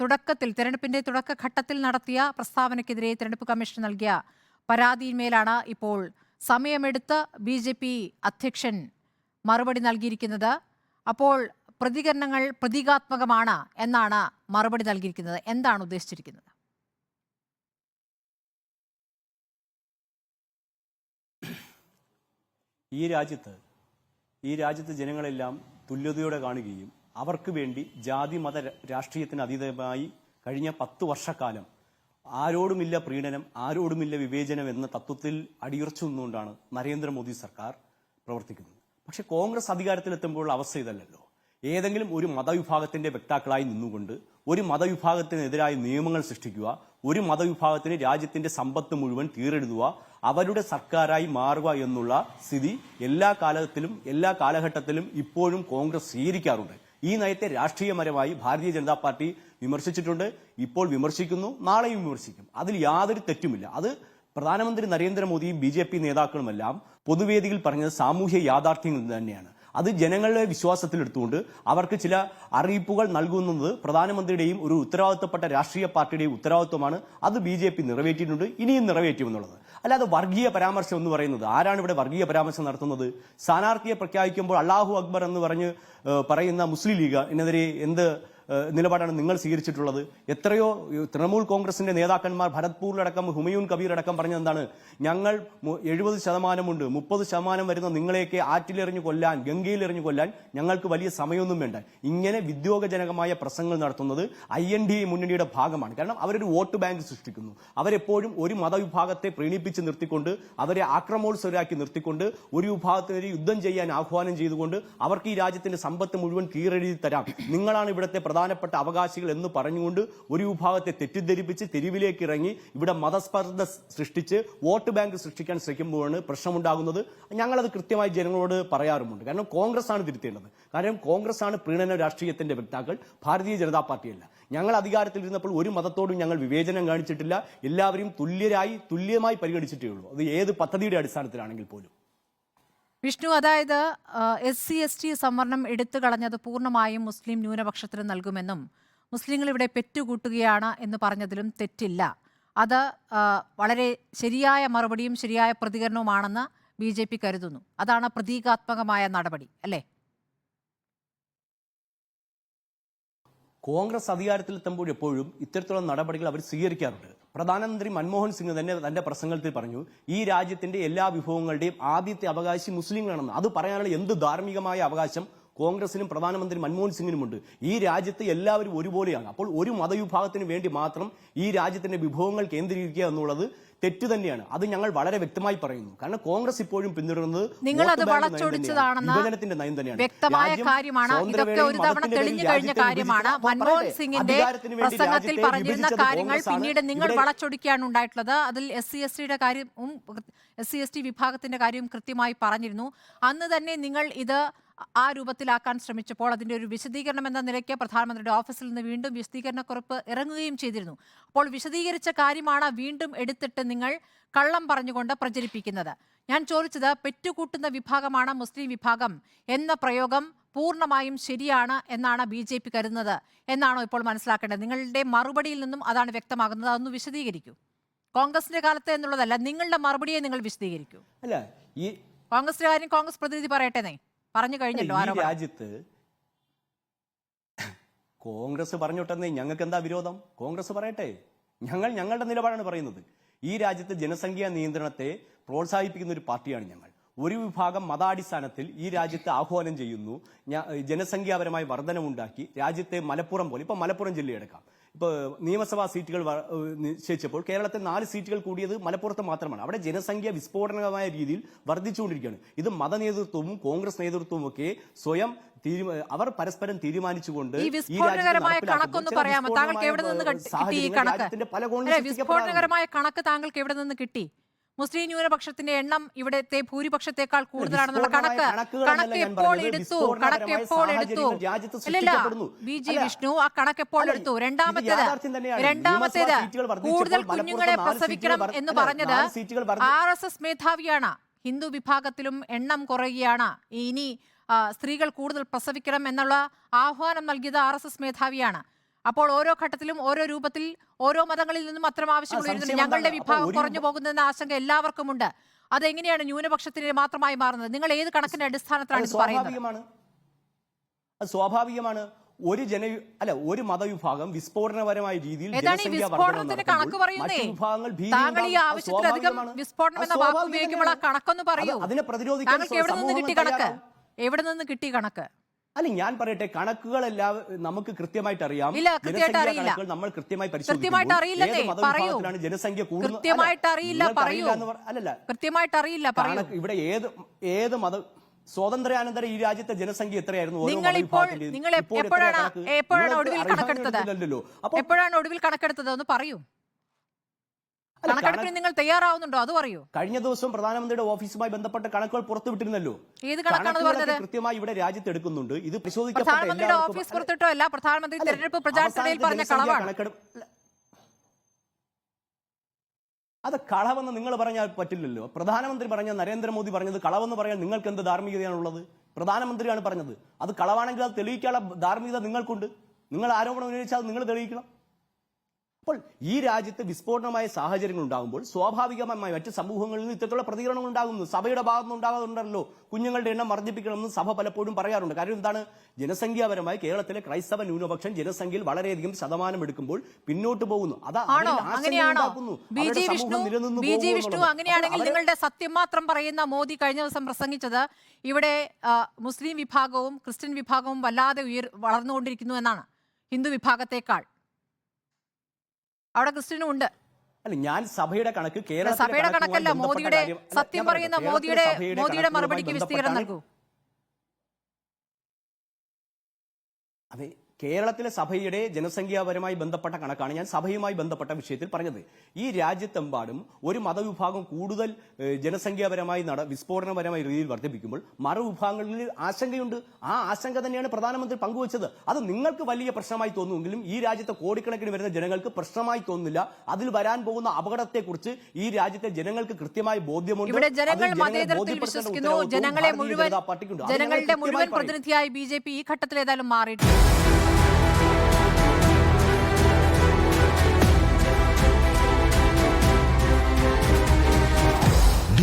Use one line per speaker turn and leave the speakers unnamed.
തുടക്കത്തിൽ തെരഞ്ഞെടുപ്പിന്റെ തുടക്കഘട്ടത്തിൽ നടത്തിയ പ്രസ്താവനയ്ക്കെതിരെ തെരഞ്ഞെടുപ്പ് കമ്മീഷൻ നൽകിയ പരാതിയിന്മേലാണ് ഇപ്പോൾ സമയമെടുത്ത് ബി ജെ പി അധ്യക്ഷൻ മറുപടി നൽകിയിരിക്കുന്നത്. അപ്പോൾ പ്രതികരണങ്ങൾ പ്രതീകാത്മകമാണ് എന്നാണ് മറുപടി നൽകിയിരിക്കുന്നത്. എന്താണ് ഉദ്ദേശിച്ചിരിക്കുന്നത്?
ഈ രാജ്യത്ത് ഈ രാജ്യത്ത് ജനങ്ങളെല്ലാം തുല്യതയോടെ കാണുകയും അവർക്ക് വേണ്ടി ജാതി മത രാഷ്ട്രീയത്തിന് അതീതമായി കഴിഞ്ഞ പത്ത് വർഷക്കാലം ആരോടുമില്ല പ്രീണനം ആരോടുമില്ല വിവേചനം എന്ന തത്വത്തിൽ അടിയുറച്ചു നിന്നുകൊണ്ടാണ് നരേന്ദ്രമോദി സർക്കാർ പ്രവർത്തിക്കുന്നത്. പക്ഷെ കോൺഗ്രസ് അധികാരത്തിലെത്തുമ്പോൾ അവസ്ഥ ഇതല്ലല്ലോ. ഏതെങ്കിലും ഒരു മതവിഭാഗത്തിന്റെ വ്യക്താക്കളായി നിന്നുകൊണ്ട് ഒരു മതവിഭാഗത്തിനെതിരായ നിയമങ്ങൾ സൃഷ്ടിക്കുക ഒരു മതവിഭാഗത്തിന് രാജ്യത്തിന്റെ സമ്പത്ത് മുഴുവൻ തീരെഴുതുക അവരുടെ സർക്കാരായി മാറുക എന്നുള്ള സ്ഥിതി എല്ലാ കാലത്തിലും എല്ലാ കാലഘട്ടത്തിലും ഇപ്പോഴും കോൺഗ്രസ് സ്വീകരിക്കാറുണ്ട്. ഈ നയത്തെ രാഷ്ട്രീയപരമായി ഭാരതീയ ജനതാ പാർട്ടി വിമർശിച്ചിട്ടുണ്ട്. ഇപ്പോൾ വിമർശിക്കുന്നു നാളെയും വിമർശിക്കും. അതിൽ യാതൊരു തെറ്റുമില്ല. അത് പ്രധാനമന്ത്രി നരേന്ദ്രമോദിയും ബി ജെ പി നേതാക്കളുമെല്ലാം പൊതുവേദിയിൽ പറഞ്ഞത് സാമൂഹ്യ യാഥാർത്ഥ്യങ്ങൾ തന്നെയാണ്. അത് ജനങ്ങളുടെ വിശ്വാസത്തിലെടുത്തുകൊണ്ട് അവർക്ക് ചില അറിയിപ്പുകൾ നൽകുന്നത് പ്രധാനമന്ത്രിയുടെയും ഒരു ഉത്തരവാദിത്തപ്പെട്ട രാഷ്ട്രീയ പാർട്ടിയുടെയും ഉത്തരവാദിത്വമാണ്. അത് ബി നിറവേറ്റിയിട്ടുണ്ട്. ഇനിയും നിറവേറ്റുമെന്നുള്ളത്. അല്ലാതെ വർഗീയ പരാമർശം എന്ന് പറയുന്നത് ആരാണ് ഇവിടെ വർഗീയ പരാമർശം നടത്തുന്നത്? സ്ഥാനാർത്ഥിയെ പ്രഖ്യാപിക്കുമ്പോൾ അള്ളാഹു അക്ബർ എന്ന് പറഞ്ഞ് പറയുന്ന മുസ്ലിം ലീഗ് ഇതിനെതിരെ എന്ത് നിലപാടാണ് നിങ്ങൾ സ്വീകരിച്ചിട്ടുള്ളത്. എത്രയോ തൃണമൂൽ കോൺഗ്രസിന്റെ നേതാക്കന്മാർ ഭരത്പൂരിലടക്കം ഹുമയൂൺ കബീർ അടക്കം പറഞ്ഞത് എന്താണ്? ഞങ്ങൾ എഴുപത് ശതമാനമുണ്ട് മുപ്പത് ശതമാനം വരുന്ന നിങ്ങളെയൊക്കെ ആറ്റിലെറിഞ്ഞു കൊല്ലാൻ ഗംഗയിൽ എറിഞ്ഞു കൊല്ലാൻ ഞങ്ങൾക്ക് വലിയ സമയമൊന്നും വേണ്ട. ഇങ്ങനെ വിദ്യോഗജനകമായ പ്രസംഗങ്ങൾ നടത്തുന്നത് ഐ എൻ ഡി മുന്നണിയുടെ ഭാഗമാണ്. കാരണം അവരൊരു വോട്ട് ബാങ്ക് സൃഷ്ടിക്കുന്നു. അവരെപ്പോഴും ഒരു മതവിഭാഗത്തെ പ്രീണിപ്പിച്ച് നിർത്തിക്കൊണ്ട് അവരെ ആക്രമോത്സവരാക്കി നിർത്തിക്കൊണ്ട് ഒരു വിഭാഗത്തിനെതിരെ യുദ്ധം ചെയ്യാൻ ആഹ്വാനം ചെയ്തുകൊണ്ട് അവർക്ക് ഈ രാജ്യത്തിന്റെ സമ്പത്ത് മുഴുവൻ കീഴടി തരാം. നിങ്ങളാണ് ഇവിടുത്തെ പ്രധാനപ്പെട്ട അവകാശികൾ എന്ന് പറഞ്ഞുകൊണ്ട് ഒരു വിഭാഗത്തെ തെറ്റിദ്ധരിപ്പിച്ച് തെരുവിലേക്ക് ഇറങ്ങി ഇവിടെ മതസ്പർദ്ധ സൃഷ്ടിച്ച് വോട്ട് ബാങ്ക് സൃഷ്ടിക്കാൻ ശ്രമിക്കുമ്പോഴാണ് പ്രശ്നമുണ്ടാകുന്നത്. ഞങ്ങളത് കൃത്യമായി ജനങ്ങളോട് പറയാറുമുണ്ട്. കാരണം കോൺഗ്രസ് ആണ് തിരുത്തേണ്ടത്. കാരണം കോൺഗ്രസ് ആണ് പ്രീണന രാഷ്ട്രീയത്തിന്റെ വക്താക്കൾ. ഭാരതീയ ജനതാ പാർട്ടിയല്ല. ഞങ്ങൾ അധികാരത്തിൽ ഇരുന്നപ്പോൾ ഒരു മതത്തോടും ഞങ്ങൾ വിവേചനം കാണിച്ചിട്ടില്ല. എല്ലാവരും തുല്യരായി തുല്യമായി പരിഗണിച്ചിട്ടേ ഉള്ളൂ. അത് ഏത് പദ്ധതിയുടെ അടിസ്ഥാനത്തിലാണെങ്കിൽ പോലും.
വിഷ്ണു അതായത് എസ് സി എസ് ടി സംവരണം എടുത്തു കളഞ്ഞത് പൂർണമായും മുസ്ലിം ന്യൂനപക്ഷത്തിന് നൽകുമെന്നും മുസ്ലിങ്ങൾ ഇവിടെ പെറ്റുകൂട്ടുകയാണ് എന്ന് പറഞ്ഞതിലും തെറ്റില്ല. അത് വളരെ ശരിയായ മറുപടിയും ശരിയായ പ്രതികരണവുമാണെന്ന് ബി കരുതുന്നു. അതാണ് പ്രതീകാത്മകമായ നടപടി അല്ലേ?
കോൺഗ്രസ് അധികാരത്തിലെത്തുമ്പോൾ എപ്പോഴും ഇത്തരത്തിലുള്ള നടപടികൾ അവർ സ്വീകരിക്കാറുണ്ട്. പ്രധാനമന്ത്രി മൻമോഹൻ സിംഗ് തന്നെ തന്റെ പ്രസംഗത്തിൽ പറഞ്ഞു ഈ രാജ്യത്തിന്റെ എല്ലാ വിഭവങ്ങളുടെയും ആദ്യത്തെ അവകാശി മുസ്ലിങ്ങളാണെന്ന്. അത് പറയാനുള്ള എന്ത് ധാർമ്മികമായ അവകാശം കോൺഗ്രസിനും പ്രധാനമന്ത്രി മൻമോഹൻ സിംഗിനുമുണ്ട്. ഈ രാജ്യത്ത് എല്ലാവരും ഒരുപോലെയാണ്. അപ്പോൾ ഒരു മതവിഭാഗത്തിന് വേണ്ടി മാത്രം ഈ രാജ്യത്തിന്റെ വിഭവങ്ങൾ കേന്ദ്രീകരിക്കുക എന്നുള്ളത് തെറ്റ് തന്നെയാണ്. അത് ഞങ്ങൾ വളരെ വ്യക്തമായി പറയുന്നു. കാരണം കോൺഗ്രസ് ഇപ്പോഴും പിന്തുടരുന്നത്
നിങ്ങൾ അത് വളച്ചൊടിച്ചതാണെന്ന.
വിഭജനത്തിന്റെ നയം തന്നെയാണ്.
വ്യക്തമായ കാര്യമാണ്. ഇതൊക്കെ ഒരു തവണ തെളിഞ്ഞു കഴിഞ്ഞ കാര്യമാണ്. മൻമോഹൻ സിംഗിന്റെ പ്രസംഗത്തിൽ പറഞ്ഞിരുന്ന കാര്യങ്ങൾ പിന്നീട് നിങ്ങൾ വളച്ചൊടിക്കുകയാണ് ഉണ്ടായിട്ടുള്ളത് അതിൽ എസ് സി എസ് ടിയുടെ കാര്യവും എസ് സി എസ് ടി വിഭാഗത്തിന്റെ കാര്യവും കൃത്യമായി പറഞ്ഞിരുന്നു. അന്ന് തന്നെ നിങ്ങൾ ഇത് ആ രൂപത്തിലാക്കാൻ ശ്രമിച്ചപ്പോൾ അതിന്റെ ഒരു വിശദീകരണം എന്ന നിലയ്ക്ക് പ്രധാനമന്ത്രിയുടെ ഓഫീസിൽ നിന്ന് വീണ്ടും വിശദീകരണക്കുറിപ്പ് ഇറങ്ങുകയും ചെയ്തിരുന്നു. അപ്പോൾ വിശദീകരിച്ച കാര്യമാണ് വീണ്ടും എടുത്തിട്ട് നിങ്ങൾ കള്ളം പറഞ്ഞുകൊണ്ട് പ്രചരിപ്പിക്കുന്നത്. ഞാൻ ചോദിച്ചത് പെറ്റുകൂട്ടുന്ന വിഭാഗമാണ് മുസ്ലിം വിഭാഗം എന്ന പ്രയോഗം പൂർണമായും ശരിയാണ് എന്നാണ് ബി ജെ പി കരുതുന്നത് എന്നാണോ ഇപ്പോൾ മനസ്സിലാക്കേണ്ടത്? നിങ്ങളുടെ മറുപടിയിൽ നിന്നും അതാണ് വ്യക്തമാകുന്നത്. അതൊന്ന് വിശദീകരിക്കൂ. കോൺഗ്രസിന്റെ കാലത്ത് എന്നുള്ളതല്ല നിങ്ങളുടെ മറുപടിയെ നിങ്ങൾ വിശദീകരിക്കൂ.
അല്ല ഈ
കോൺഗ്രസിന്റെ കാര്യം കോൺഗ്രസ് പ്രതിനിധി പറയട്ടെ പറഞ്ഞു കഴിഞ്ഞല്ലോ ആ
രാജ്യത്ത് കോൺഗ്രസ് പറഞ്ഞോട്ടെന്നേ ഞങ്ങൾക്ക് എന്താ വിരോധം? കോൺഗ്രസ് പറയട്ടെ. ഞങ്ങൾ ഞങ്ങളുടെ നിലപാടാണ് പറയുന്നത്. ഈ രാജ്യത്ത് ജനസംഖ്യാ നിയന്ത്രണത്തെ പ്രോത്സാഹിപ്പിക്കുന്ന ഒരു പാർട്ടിയാണ് ഞങ്ങൾ. ഒരു വിഭാഗം മതാടിസ്ഥാനത്തിൽ ഈ രാജ്യത്ത് ആഹ്വാനം ചെയ്യുന്നു. ജനസംഖ്യാപരമായി വർധനമുണ്ടാക്കി രാജ്യത്തെ മലപ്പുറം പോലെ ഇപ്പൊ മലപ്പുറം ജില്ലയെടുക്കാം. ഇപ്പൊ നിയമസഭാ സീറ്റുകൾ നിശ്ചയിച്ചപ്പോൾ കേരളത്തിൽ നാല് സീറ്റുകൾ കൂടിയത് മലപ്പുറത്ത് മാത്രമാണ്. അവിടെ ജനസംഖ്യ വിസ്ഫോടനമായ രീതിയിൽ വർദ്ധിച്ചുകൊണ്ടിരിക്കുകയാണ്. ഇത് മത നേതൃത്വവും കോൺഗ്രസ് നേതൃത്വവും ഒക്കെ സ്വയം അവർ പരസ്പരം തീരുമാനിച്ചുകൊണ്ട് പല കോൺഗ്രസ്
വിസ്ഫോടനകരമായ കണക്ക് താങ്കൾക്ക് എവിടെ നിന്ന് കിട്ടി? മുസ്ലിം ന്യൂനപക്ഷത്തിന്റെ എണ്ണം ഇവിടത്തെ ഭൂരിപക്ഷത്തെക്കാൾ കൂടുതലാണെന്നുള്ള കണക്ക്. കണക്ക് എപ്പോൾ എടുത്തു? കണക്ക് എപ്പോൾ എടുത്തു?
ഇല്ല
ഇല്ലല്ല. ബി ജി വിഷ്ണു ആ കണക്ക് എപ്പോൾ എടുത്തു? രണ്ടാമത്തേത് രണ്ടാമത്തേത് കൂടുതൽ കുഞ്ഞുങ്ങളെ പ്രസവിക്കണം എന്ന് പറഞ്ഞത് ആർ എസ് എസ് മേധാവിയാണ്. ഹിന്ദു വിഭാഗത്തിലും എണ്ണം കുറയുകയാണ്. ഇനി സ്ത്രീകൾ കൂടുതൽ പ്രസവിക്കണം എന്നുള്ള ആഹ്വാനം നൽകിയത് ആർ എസ് എസ് മേധാവിയാണ്. അപ്പോൾ ഓരോ ഘട്ടത്തിലും ഓരോ രൂപത്തിൽ ഓരോ മതങ്ങളിൽ നിന്നും അത്തരം ആവശ്യങ്ങൾ ഉയരുന്നുണ്ട്. ഞങ്ങളുടെ വിഭാഗം കുറഞ്ഞു പോകുന്നതെന്ന ആശങ്ക എല്ലാവർക്കും ഉണ്ട് അതെങ്ങനെയാണ് ന്യൂനപക്ഷത്തിന് മാത്രമായി മാറുന്നത്? നിങ്ങൾ ഏത് കണക്കിന്റെ അടിസ്ഥാനത്തിലാണ് പറയുന്നത്?
സ്വാഭാവികമാണ്. അത് സ്വാഭാവികമാണ്. ഒരു ജന അല്ല ഒരു മതവിഭാഗം വിസ്ഫോടനപരമായ രീതിയിൽ വിഭാഗങ്ങൾ അതിനെ പ്രതിരോധിക്കാൻ
എവിടെ നിന്ന് കിട്ടി കണക്ക്?
അല്ല ഞാൻ പറയട്ടെ കണക്കുകളെല്ലാം നമുക്ക് കൃത്യമായിട്ട് അറിയാം. കണക്കുകൾ നമ്മൾ കൃത്യമായി. മതവിഭാഗത്തിലാണ് ജനസംഖ്യ
കൃത്യമായിട്ട് അറിയില്ല, പറയൂ.
അല്ലല്ല.
കൃത്യമായിട്ട് അറിയില്ല
ഇവിടെ ഏത് ഏത് മത സ്വാതന്ത്ര്യാനന്തര ഈ രാജ്യത്തെ ജനസംഖ്യ എത്രയായിരുന്നു?
നിങ്ങൾ ഇപ്പോൾ നിങ്ങൾ എപ്പോഴാണ് എപ്പോഴാണ് ഒടുവിൽ കണക്കെടുത്തത്? എപ്പോഴാണ് ഒടുവിൽ കണക്കെടുത്തത്? ഒന്ന് പറയൂ. കണക്കെടുപ്പിന് നിങ്ങൾ തയ്യാറാവുന്നുണ്ടോ? അത് പറയൂ.
കഴിഞ്ഞ ദിവസം പ്രധാനമന്ത്രിയുടെ ഓഫീസുമായി ബന്ധപ്പെട്ട കണക്കുകൾ പുറത്തുവിട്ടിരുന്നല്ലോ.
ഏത് കണക്കാണ് പറഞ്ഞത്?
കൃത്യമായി ഇവിടെ രാജ്യത്ത് എടുക്കുന്നുണ്ട് ഇത് പരിശോധിക്കപ്പെട്ട
ഓഫീസ് പുറത്തിട്ടോ അല്ല പ്രധാനമന്ത്രി തെരഞ്ഞെടുപ്പ് പ്രചാരണത്തിനിടയിൽ പറഞ്ഞ കളവാണ്.
അത് കളവെന്ന് നിങ്ങൾ പറഞ്ഞാൽ പറ്റില്ലല്ലോ. പ്രധാനമന്ത്രി പറഞ്ഞ നരേന്ദ്രമോദി പറഞ്ഞത് കളവെന്ന് പറയാൻ നിങ്ങൾക്ക് എന്ത് ധാർമ്മികതയാണുള്ളത്? പ്രധാനമന്ത്രിയാണ് പറഞ്ഞത്. അത് കളവാണെങ്കിൽ അത് തെളിയിക്കാനുള്ള ധാർമ്മികത നിങ്ങൾക്കുണ്ട്. നിങ്ങൾ ആരോപണം ഉന്നയിച്ചാൽ നിങ്ങൾ തെളിയിക്കണം. അപ്പോൾ ഈ രാജ്യത്ത് വിസ്ഫോടനമായ സാഹചര്യങ്ങൾ ഉണ്ടാകുമ്പോൾ സ്വാഭാവികമായി മറ്റ് സമൂഹങ്ങളിൽ നിന്ന് ഇത്തരത്തിലുള്ള പ്രതികരണങ്ങൾ ഉണ്ടാകുന്നു. സഭയുടെ ഭാഗത്ത് ഉണ്ടാകാറുണ്ടല്ലോ. കുഞ്ഞുങ്ങളുടെ എണ്ണം വർദ്ധിപ്പിക്കണമെന്ന് സഭ പലപ്പോഴും പറയാറുണ്ട്. കാര്യം എന്താണ്? ജനസംഖ്യാപരമായി കേരളത്തിലെ ക്രൈസ്തവ ന്യൂനപക്ഷം ജനസംഖ്യയിൽ വളരെയധികം ശതമാനം എടുക്കുമ്പോൾ പിന്നോട്ട് പോകുന്നു.
അങ്ങനെയാണെങ്കിൽ നിങ്ങളുടെ സത്യം മാത്രം പറയുന്ന മോദി കഴിഞ്ഞ ദിവസം പ്രസംഗിച്ചത് ഇവിടെ മുസ്ലിം വിഭാഗവും ക്രിസ്ത്യൻ വിഭാഗവും വല്ലാതെ ഉയർ വളർന്നുകൊണ്ടിരിക്കുന്നു എന്നാണ്. ഹിന്ദു വിഭാഗത്തെക്കാൾ. അവിടെ ക്രിസ്ത്യനും ഉണ്ട്.
അല്ല ഞാൻ സഭയുടെ കണക്ക് കേരള
സഭയുടെ കണക്കല്ല മോദിയുടെ സത്യം പറയുന്ന മോദിയുടെ മോദിയുടെ മറുപടിക്ക് വിസ്തീർണം നൽകൂ.
അതെ കേരളത്തിലെ സഭയുടെ ജനസംഖ്യാപരമായി ബന്ധപ്പെട്ട കണക്കാണ് ഞാൻ സഭയുമായി ബന്ധപ്പെട്ട വിഷയത്തിൽ പറഞ്ഞത്. ഈ രാജ്യത്തെമ്പാടും ഒരു മതവിഭാഗം കൂടുതൽ ജനസംഖ്യാപരമായി നട വിസ്ഫോടനപരമായ രീതിയിൽ വർദ്ധിപ്പിക്കുമ്പോൾ മറുവിഭാഗങ്ങളിൽ ആശങ്കയുണ്ട്. ആ ആശങ്ക തന്നെയാണ് പ്രധാനമന്ത്രി പങ്കുവച്ചത്. അത് നിങ്ങൾക്ക് വലിയ പ്രശ്നമായി തോന്നുമെങ്കിലും ഈ രാജ്യത്തെ കോടിക്കണക്കിന് വരുന്ന ജനങ്ങൾക്ക് പ്രശ്നമായി തോന്നുന്നില്ല. അതിൽ വരാൻ പോകുന്ന അപകടത്തെക്കുറിച്ച് ഈ രാജ്യത്തെ ജനങ്ങൾക്ക് കൃത്യമായി ബോധ്യമുണ്ട്.
ജനങ്ങളുടെ മുഴുവൻ പ്രതിനിധിയായി ബി ജെ പി ഈ ഘട്ടത്തിൽ ഏതായാലും മാറിയിട്ടുണ്ട്.